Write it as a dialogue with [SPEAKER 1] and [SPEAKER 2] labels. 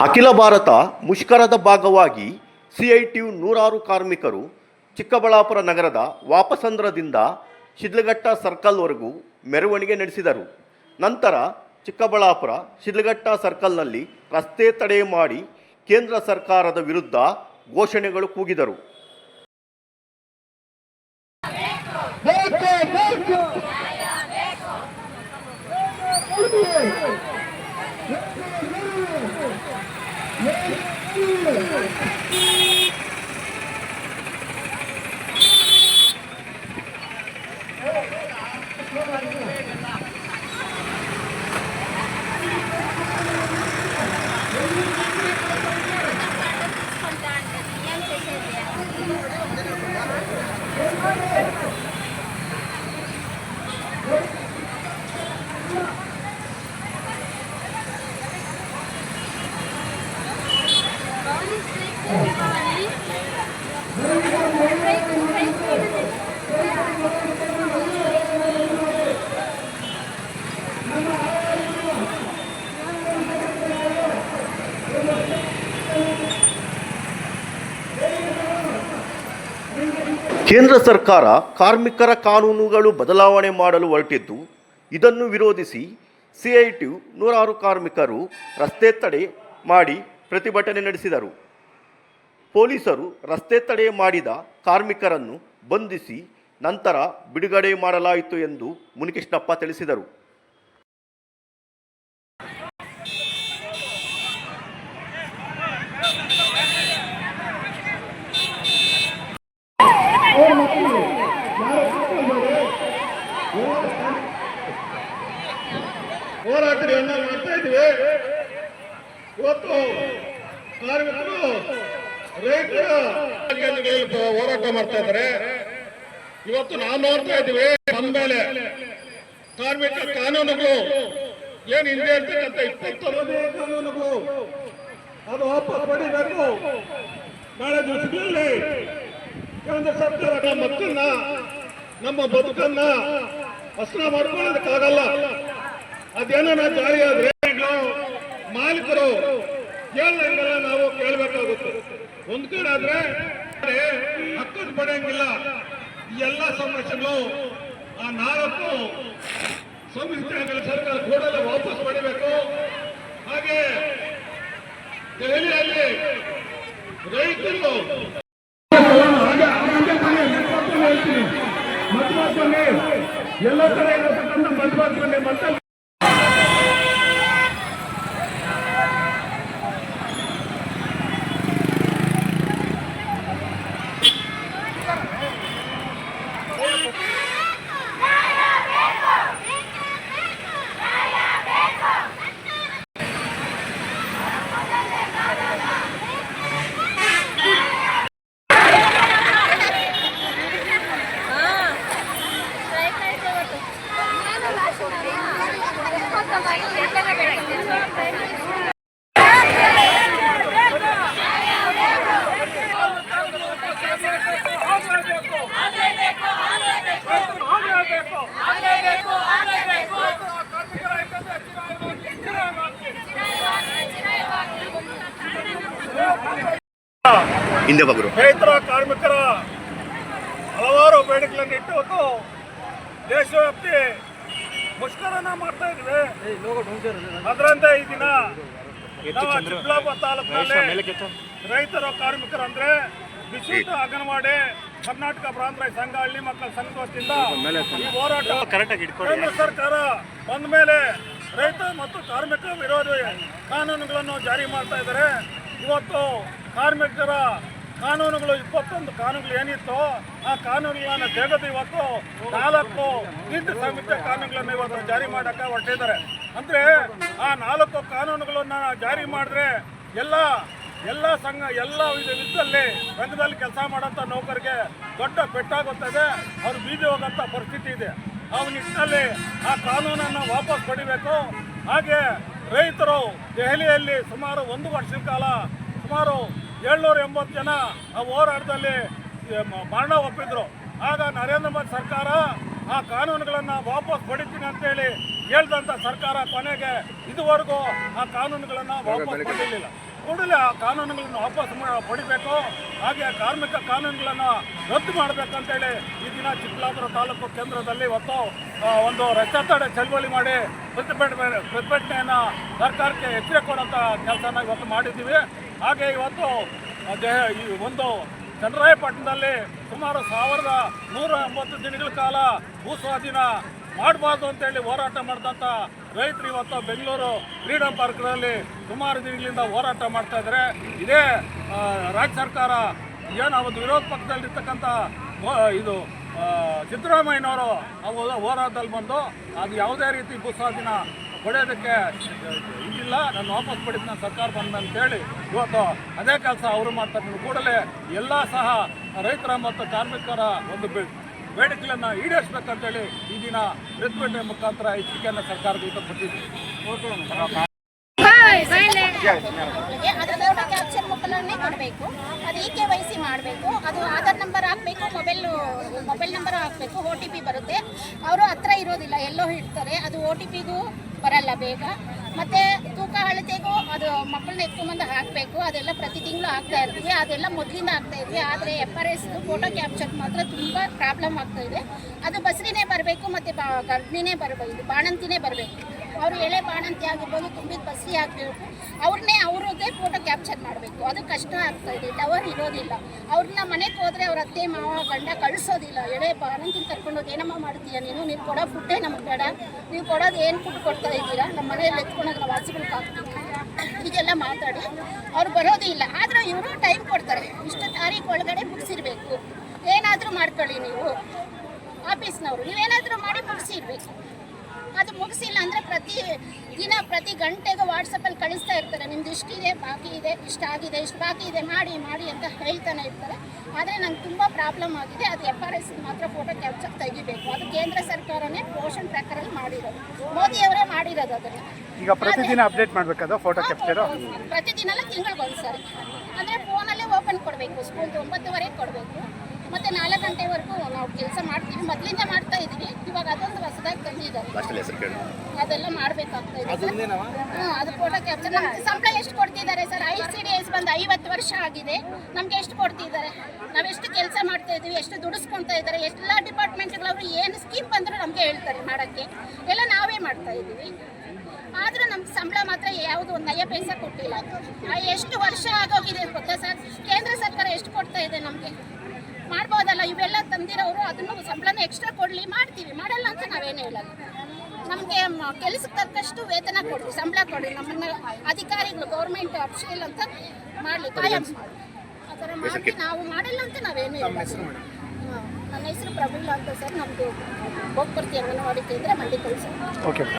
[SPEAKER 1] ಅಖಿಲ ಭಾರತ ಮುಷ್ಕರದ ಭಾಗವಾಗಿ ಸಿಐಟಿಯು ನೂರಾರು ಕಾರ್ಮಿಕರು ಚಿಕ್ಕಬಳ್ಳಾಪುರ ನಗರದ ವಾಪಸಂದ್ರದಿಂದ ಶಿಡ್ಲಘಟ್ಟ ಸರ್ಕಲ್ವರೆಗೂ ಮೆರವಣಿಗೆ ನಡೆಸಿದರು. ನಂತರ ಚಿಕ್ಕಬಳ್ಳಾಪುರ ಶಿಡ್ಲಘಟ್ಟ ಸರ್ಕಲ್ನಲ್ಲಿ ರಸ್ತೆ ತಡೆ ಮಾಡಿ ಕೇಂದ್ರ ಸರ್ಕಾರದ ವಿರುದ್ಧ ಘೋಷಣೆಗಳು ಕೂಗಿದರು.
[SPEAKER 2] Thank you.
[SPEAKER 1] ಕೇಂದ್ರ ಸರ್ಕಾರ ಕಾರ್ಮಿಕರ ಕಾನೂನುಗಳು ಬದಲಾವಣೆ ಮಾಡಲು ಹೊರಟಿದ್ದು, ಇದನ್ನು ವಿರೋಧಿಸಿ ಸಿಐಟಿಯು ನೂರಾರು ಕಾರ್ಮಿಕರು ರಸ್ತೆ ತಡೆ ಮಾಡಿ ಪ್ರತಿಭಟನೆ ನಡೆಸಿದರು. ಪೊಲೀಸರು ರಸ್ತೆ ತಡೆ ಮಾಡಿದ ಕಾರ್ಮಿಕರನ್ನು ಬಂಧಿಸಿ ನಂತರ ಬಿಡುಗಡೆ ಮಾಡಲಾಯಿತು ಎಂದು ಮುನಿಕೃಷ್ಣಪ್ಪ ತಿಳಿಸಿದರು
[SPEAKER 3] ಹೋರಾಟಗಳನ್ನ ಮಾಡ್ತಾ ಇದ್ವಿ ಇವತ್ತು ಕಾರ್ಮಿಕರು ಹೋರಾಟ ಮಾಡ್ತಾ ಇದ್ದಾರೆ. ಇವತ್ತು ನಾವು ನೋಡ್ತಾ ಇದ್ವಿ ಬಂದ್ಮೇಲೆ ಕಾರ್ಮಿಕ ಕಾನೂನುಗಳು ಏನ್ ಹಿಂದೆ ಇರ್ತಕ್ಕಂಥ ಇಪ್ಪತ್ತೊಂದನೇ ಕಾನೂನುಗಳು ಅದು ವಾಪಸ್ ಪಡಿಬೇಕು ನಾಳೆ ದಿವಸಗಳಲ್ಲಿ ಕೇಂದ್ರ ಸರ್ಕಾರ ನಮ್ಮ ಮಕ್ಕಳನ್ನ, ನಮ್ಮ ಬದುಕನ್ನ ಹಸನ ಮಾಡ್ಕೊಳ್ಳೋದಕ್ಕಾಗಲ್ಲ. ಅದೇನೋ ಜಾರಿ ಆದ್ರೆ ಮಾಲೀಕರು ಹೇಳ್ದಂಗೆಲ್ಲ ನಾವು ಕೇಳಬೇಕಾಗುತ್ತೆ. ಒಂದ್ ಕಡೆ ಆದ್ರೆ ಹಕ್ಕದ್ ಪಡೆಯಂಗಿಲ್ಲ. ಎಲ್ಲ ಸಮಸ್ಯೆಗಳು ಆ ನಾಲ್ಕು ಸಂಸ್ಥೆಗಳ ಸರ್ಕಾರ ಕೂಡಲೇ ವಾಪಸ್ ಪಡಿಬೇಕು. ಹಾಗೆ ದೆಹಲಿಯಲ್ಲಿ ರೈತರು ಎಲ್ಲ ಕಡೆ ಇರತಕ್ಕಂಥ ಮಧ್ವಾಸ್ವಾಮಿ ಮತ್ತೆ
[SPEAKER 2] ಸ್ಟ್ರೈಕ್ ಆಯ್ತು ಇವತ್ತು ನಾನು ಲಾಸ್ಟ್
[SPEAKER 1] ಹಿಂದೆ ಬಗರು.
[SPEAKER 3] ರೈತರ ಕಾರ್ಮಿಕರ ಹಲವಾರು ಬೇಡಿಕೆಗಳನ್ನು ಇಟ್ಟು ದೇಶವ್ಯಾಪ್ತಿ ಮುಷ್ಕರನ ಮಾಡ್ತಾ ಇದ್ವಿ ಅದರಂತೆ ಈ ದಿನ ನಾವು ಚಿಕ್ಕಬಳ್ಳಾಪುರ ತಾಲೂಕಿನಲ್ಲಿ ರೈತರ ಕಾರ್ಮಿಕರಂದ್ರೆ ವಿಶೇಷ ಅಂಗನವಾಡಿ ಕರ್ನಾಟಕ ಪ್ರಾಂತ ಸಂಘ ಹಳ್ಳಿ ಮಕ್ಕಳ ಸಂಘ ವತಿಯಿಂದ ಈ ಹೋರಾಟ ಕೇಂದ್ರ ಸರ್ಕಾರ ಬಂದ ಮೇಲೆ ರೈತ ಮತ್ತು ಕಾರ್ಮಿಕ ವಿರೋಧಿ ಕಾನೂನುಗಳನ್ನು ಜಾರಿ ಮಾಡ್ತಾ ಇದ್ದಾರೆ. ಇವತ್ತು ಕಾರ್ಮಿಕರ ಕಾನೂನುಗಳು ಇಪ್ಪತ್ತೊಂದು ಕಾನೂನುಗಳು ಏನಿತ್ತು ಆ ಕಾನೂನುಗಳನ್ನು ತೆಗೆದು ಇವತ್ತು ನಾಲ್ಕು ನೀತಿ ಸಂಹಿತೆ ಕಾನೂನುಗಳನ್ನು ಇವತ್ತು ಜಾರಿ ಮಾಡಕ್ಕ ಹೊರಟಿದ್ದಾರೆ. ಅಂದ್ರೆ ಆ ನಾಲ್ಕು ಕಾನೂನುಗಳನ್ನ ಜಾರಿ ಮಾಡಿದ್ರೆ ಎಲ್ಲ ಎಲ್ಲ ಸಂಘ ಎಲ್ಲ ವಿಧ- ವಿಧದಲ್ಲಿ ರಂಗದಲ್ಲಿ ಕೆಲಸ ಮಾಡೋಂಥ ನೌಕರಿಗೆ ದೊಡ್ಡ ಪೆಟ್ಟಾಗುತ್ತದೆ. ಅವ್ರು ಬೀದಿ ಹೋಗೋಂಥ ಪರಿಸ್ಥಿತಿ ಇದೆ. ಆ ನಿಟ್ಟಿನಲ್ಲಿ ಆ ಕಾನೂನನ್ನು ವಾಪಸ್ ಪಡಿಬೇಕು. ಹಾಗೆ ರೈತರು ದೆಹಲಿಯಲ್ಲಿ ಸುಮಾರು ಒಂದು ವರ್ಷದ ಕಾಲ ಸುಮಾರು ಏಳ್ನೂರ ಎಂಬತ್ತು ಜನ ಆ ಹೋರಾಟದಲ್ಲಿ ಮರಣ ಒಪ್ಪಿದ್ರು. ಆಗ ನರೇಂದ್ರ ಮೋದಿ ಸರ್ಕಾರ ಆ ಕಾನೂನುಗಳನ್ನು ವಾಪಸ್ ಪಡಿತೀನಿ ಅಂತೇಳಿ ಹೇಳ್ದಂಥ ಸರ್ಕಾರ ಕೊನೆಗೆ ಇದುವರೆಗೂ ಆ ಕಾನೂನುಗಳನ್ನು ವಾಪಸ್ ಪಡೆಯಲಿಲ್ಲ ಕೂಡಲೇ ಆ ಕಾನೂನುಗಳನ್ನು ವಾಪಸ್ ಪಡಿಬೇಕು. ಹಾಗೆ ಕಾರ್ಮಿಕ ಕಾನೂನುಗಳನ್ನು ರದ್ದು ಮಾಡಬೇಕಂತೇಳಿ ಈ ದಿನ ಚಿಕ್ಕಬಳ್ಳಾಪುರ ತಾಲೂಕು ಕೇಂದ್ರದಲ್ಲಿ ಇವತ್ತು ಒಂದು ರಸ್ತೆ ತಡೆ ಚಳವಳಿ ಮಾಡಿ ಪ್ರತಿಭಟನೆ, ಪ್ರತಿಭಟನೆಯನ್ನು ಸರ್ಕಾರಕ್ಕೆ ಎಚ್ಚರಿಕೆ ಕೊಡುವಂಥ ಕೆಲಸನ ಇವತ್ತು ಮಾಡಿದ್ದೀವಿ. ಹಾಗೆ ಇವತ್ತು ಈ ಒಂದು ಚನ್ನರಾಯಪಟ್ಟಣದಲ್ಲಿ ಸುಮಾರು ಸಾವಿರದ ನೂರ ಎಂಬತ್ತು ದಿನಗಳ ಕಾಲ ಭೂ ಸ್ವಾಧೀನ ಮಾಡಬಾರ್ದು ಅಂತೇಳಿ ಹೋರಾಟ ಮಾಡಿದಂಥ ರೈತರು ಇವತ್ತು ಬೆಂಗಳೂರು ಫ್ರೀಡಮ್ ಪಾರ್ಕ್ನಲ್ಲಿ ಸುಮಾರು ದಿನಗಳಿಂದ ಹೋರಾಟ ಮಾಡ್ತಾ ಇದ್ದಾರೆ. ಇದೇ ರಾಜ್ಯ ಸರ್ಕಾರ ಏನು ಅವತ್ತು ವಿರೋಧ ಪಕ್ಷದಲ್ಲಿರ್ತಕ್ಕಂಥ ಇದು ಸಿದ್ದರಾಮಯ್ಯನವರು ಅವ ಹೋರಾಟದಲ್ಲಿ ಬಂದು ಅದು ಯಾವುದೇ ರೀತಿ ಭೂಸ್ವಾಧೀನ ಕೊಡೋದಕ್ಕೆ ಇದಿಲ್ಲ. ನಾನು ವಾಪಸ್ ಪಡಿತ ನಾನು ಸರ್ಕಾರ ಬಂದ ಅಂತೇಳಿ ಇವತ್ತು ಅದೇ ಕೆಲಸ ಅವರು ಮಾಡ್ತಾರೆ ಕೂಡಲೇ ಎಲ್ಲ ಸಹ ರೈತರ ಮತ್ತು ಕಾರ್ಮಿಕರ ಒಂದು ಬೆ- ಬೇಡಿಕೆಗಳನ್ನು ಈಡೇರಿಸಬೇಕಂತೇಳಿ ಈ ದಿನ ಪ್ರತಿಭಟನೆ ಮುಖಾಂತರ ಎಚ್ಚರಿಕೆಯನ್ನು ಸರ್ಕಾರದ ಕೊಟ್ಟಿದ್ದೀವಿ
[SPEAKER 2] ಅದು ಕೆ ವೈ ಸಿ ಮಾಡಬೇಕು. ಅದು Aadhaar number mobile mobile number ಒ ಬರುತ್ತೆ. ಅವರು ಹತ್ರ ಇರೋದಿಲ್ಲ, ಎಲ್ಲೋ ಇಡ್ತಾರೆ ಅದು ಒ ಟಿ ಪಿಗೂ ಬರಲ್ಲ ಬೇಗ. ಮತ್ತು ತೂಕ ಅಳತೆಗೂ ಅದು ಮಕ್ಕಳನ್ನ ಎತ್ಕೊಂಬಂದು ಹಾಕಬೇಕು. ಅದೆಲ್ಲ ಪ್ರತಿ ತಿಂಗಳು ಆಗ್ತಾ ಇರ್ತೀವಿ. ಅದೆಲ್ಲ ಮೊದಲಿಂದ ಆಗ್ತಾ ಇದ್ವಿ. ಆದರೆ F R S photo capture ಮಾತ್ರ ತುಂಬ ಪ್ರಾಬ್ಲಮ್ ಆಗ್ತಾ ಇದೆ. ಅದು ಬಸ್ರಿನೇ ಬರಬೇಕು ಮತ್ತು ಬಾ ಗರ್ಭಿಣಿನೇ ಬರಬೇಕು ಬಾಣಂತಿನೇ ಬರಬೇಕು. ಅವರು ಎಳೆ ಬಾಣಂತಿ ಆಗಿರ್ಬೋದು, ತುಂಬಿದ ಬಸ್ಸಿ ಆಗಿರ್ಬೋದು ಅವ್ರನ್ನೇ ಅವ್ರದ್ದೇ ಫೋಟೋ ಕ್ಯಾಪ್ಚರ್ ಮಾಡಬೇಕು. ಅದು ಕಷ್ಟ ಆಗ್ತಾ ಇದೆ ಟವರ್ ಇರೋದಿಲ್ಲ. ಅವ್ರನ್ನ ಮನೆಗೆ ಹೋದರೆ ಅವ್ರ ಅತ್ತೆ, ಮಾವ, ಗಂಡ ಕಳಿಸೋದಿಲ್ಲ. ಎಳೆ ಬಾಣಂತಿ ಕರ್ಕೊಂಡೋಗಿ ಏನಮ್ಮ ಮಾಡ್ತೀಯ ನೀನು? ನೀವು ಕೊಡೋ ಫುಡ್ಡೇ ನಮಗೆ ಬೇಡ. ನೀವು ಕೊಡೋದು ಏನು ಫುಡ್ ಕೊಡ್ತಾ ಇದ್ದೀರಾ? ನಮ್ಮ ಮನೆಯಲ್ಲಿ ಎತ್ಕೊಂಡಾಗ ನಾವು ವಾಸಿಗಳಿಗೆ ಹಾಕ್ತೀವಿ. ಹೀಗೆಲ್ಲ ಮಾತಾಡಿ. ಅವ್ರು ಬರೋದಿಲ್ಲ ಆದರೂ ಇವರು ಟೈಮ್ ಕೊಡ್ತಾರೆ. ಇಷ್ಟು ತಾರೀಕು ಒಳಗಡೆ ಮುಗಿಸಿರ್ಬೇಕು. ಏನಾದರೂ ಮಾಡ್ಕೊಳ್ಳಿ ನೀವು. ಆಫೀಸ್ನವರು ನೀವೇನಾದರೂ ಮಾಡಿ ಮುಗಿಸಿರ್ಬೇಕು. ಅದು ಮುಗಿಸಿಲ್ಲ ಅಂದರೆ ಪ್ರತಿ ದಿನ ಪ್ರತಿ ಗಂಟೆಗೂ ವಾಟ್ಸಪ್ಪಲ್ಲಿ ಕಳಿಸ್ತಾ ಇರ್ತಾರೆ. ನಿಮ್ದು ಇಷ್ಟಿದೆ ಬಾಕಿ ಇದೆ ಇಷ್ಟ ಆಗಿದೆ ಇಷ್ಟು ಬಾಕಿ ಇದೆ ಮಾಡಿ ಮಾಡಿ ಅಂತ ಹೇಳ್ತಾನೆ ಇರ್ತಾರೆ. ಆದರೆ ನಂಗೆ ತುಂಬ ಪ್ರಾಬ್ಲಮ್ ಆಗಿದೆ. ಅದು ಎಫ್ ಆರ್ ಎಸ್ ಮಾತ್ರ ಫೋಟೋ ಕ್ಯಾಪ್ಚರ್ ತೆಗಿಬೇಕು. ಅದು ಕೇಂದ್ರ ಸರ್ಕಾರನೇ ಪೋಷಣ್ ಟ್ರ್ಯಾಕರಲ್ಲಿ ಮಾಡಿರೋದು. ಮೋದಿಯವರೇ ಮಾಡಿರೋದು ಅದನ್ನು.
[SPEAKER 4] ಈಗ ಪ್ರತಿದಿನ ಅಪ್ಡೇಟ್ ಮಾಡಬೇಕಾದ ಫೋಟೋ ಕ್ಯಾಪ್ಚರ್
[SPEAKER 2] ಪ್ರತಿದಿನ ಅಲ್ಲ ತಿಂಗಳಿಗೊಂದ್ಸರಿ. ಅಂದರೆ ಫೋನಲ್ಲೇ ಓಪನ್ ಕೊಡಬೇಕು ಸ್ಕೂಲ್ದು ಒಂಬತ್ತುವರೆಗೆ ಕೊಡಬೇಕು. ಮತ್ತು ನಾಲ್ಕು ಗಂಟೆವರೆಗೂ ನಾವು ಕೆಲಸ ಮಾಡ್ತೀವಿ. ಮೊದಲಿಂದ ಮಾಡ್ತಾ ಇದ್ದೀವಿ. ಇವಾಗ ಅದೊಂದು ಹೊಸದಾಗಿ ತಂದಿದ್ದಾರೆ ಅದೆಲ್ಲ ಮಾಡಬೇಕಾಗ್ತಾ ಇದೆ ಸರ್. ಅದು ಫೋಟೋ ಕ್ಯಾಪ್ಚರ್ ನಮ್ಗೆ ಸಂಬಳ ಎಷ್ಟು ಕೊಡ್ತಿದ್ದಾರೆ sir? I C D S ಬಂದು ಐವತ್ತು ವರ್ಷ ಆಗಿದೆ. ನಮ್ಗೆ ಎಷ್ಟು ಕೊಡ್ತಿದ್ದಾರೆ? ನಾವೆಷ್ಟು ಕೆಲಸ ಮಾಡ್ತಾ ಇದ್ದೀವಿ? ಎಷ್ಟು ದುಡಿಸ್ಕೊತಾ ಇದ್ದಾರೆ? ಎಲ್ಲ ಡಿಪಾರ್ಟ್ಮೆಂಟ್ಗಳವರು ಏನು ಸ್ಕೀಮ್ ಬಂದರೂ ನಮಗೆ ಹೇಳ್ತಾರೆ ಮಾಡೋಕ್ಕೆ. ಎಲ್ಲ ನಾವೇ ಮಾಡ್ತಾ ಇದ್ದೀವಿ. ಆದರೂ ನಮ್ಮ ಸಂಬಳ ಮಾತ್ರ ಯಾವುದು ಒಂದು ನಯ ಪೈಸೆ ಕೊಟ್ಟಿಲ್ಲ. ಆ, ಎಷ್ಟು ವರ್ಷ ಆಗೋಗಿದೆ ಗೊತ್ತಾ ಸರ್? ಕೇಂದ್ರ ಸರ್ಕಾರ ಎಷ್ಟು ಕೊಡ್ತಾ ಇದೆ ನಮಗೆ? ಮಾಡ್ಬೋದಲ್ಲ ಇವೆಲ್ಲ ತಂದಿರೋರು ಅದನ್ನು ಸಂಬಳನ ಎಕ್ಸ್ಟ್ರಾ ಕೊಡಲಿ ಮಾಡ್ತೀವಿ. ಮಾಡಲ್ಲ ಅಂತ ನಾವೇನು ಹೇಳಲ್ಲ. ನಮಗೆ ಕೆಲಸಕ್ಕೆ ತಕ್ಕಷ್ಟು ವೇತನ ಕೊಡಿ ಸಂಬಳ ಕೊಡಿ ನಮ್ಮನ್ನ ಅಧಿಕಾರಿಗಳು ಗೌರ್ಮೆಂಟ್ ಅಫಿಷಿಯಲ್ ಅಂತ ಮಾಡಲಿ ಕಾಯಂ. ಆ ಥರ ಮಾಡಿ ನಾವು ಮಾಡಲ್ಲ ಅಂತ ನಾವೇನು ಹೇಳಲ್ಲ. ನನ್ನ ಹೆಸರು ಪ್ರಬುಲ್ ಅಂತ ಸರ್. ನಮ್ಮದು ಹೋಗ್ಬರ್ತಿ ಅಂಗನವಾಡಿ ಕೇಂದ್ರ ಮಂಡಿ ಕೆಲಸ.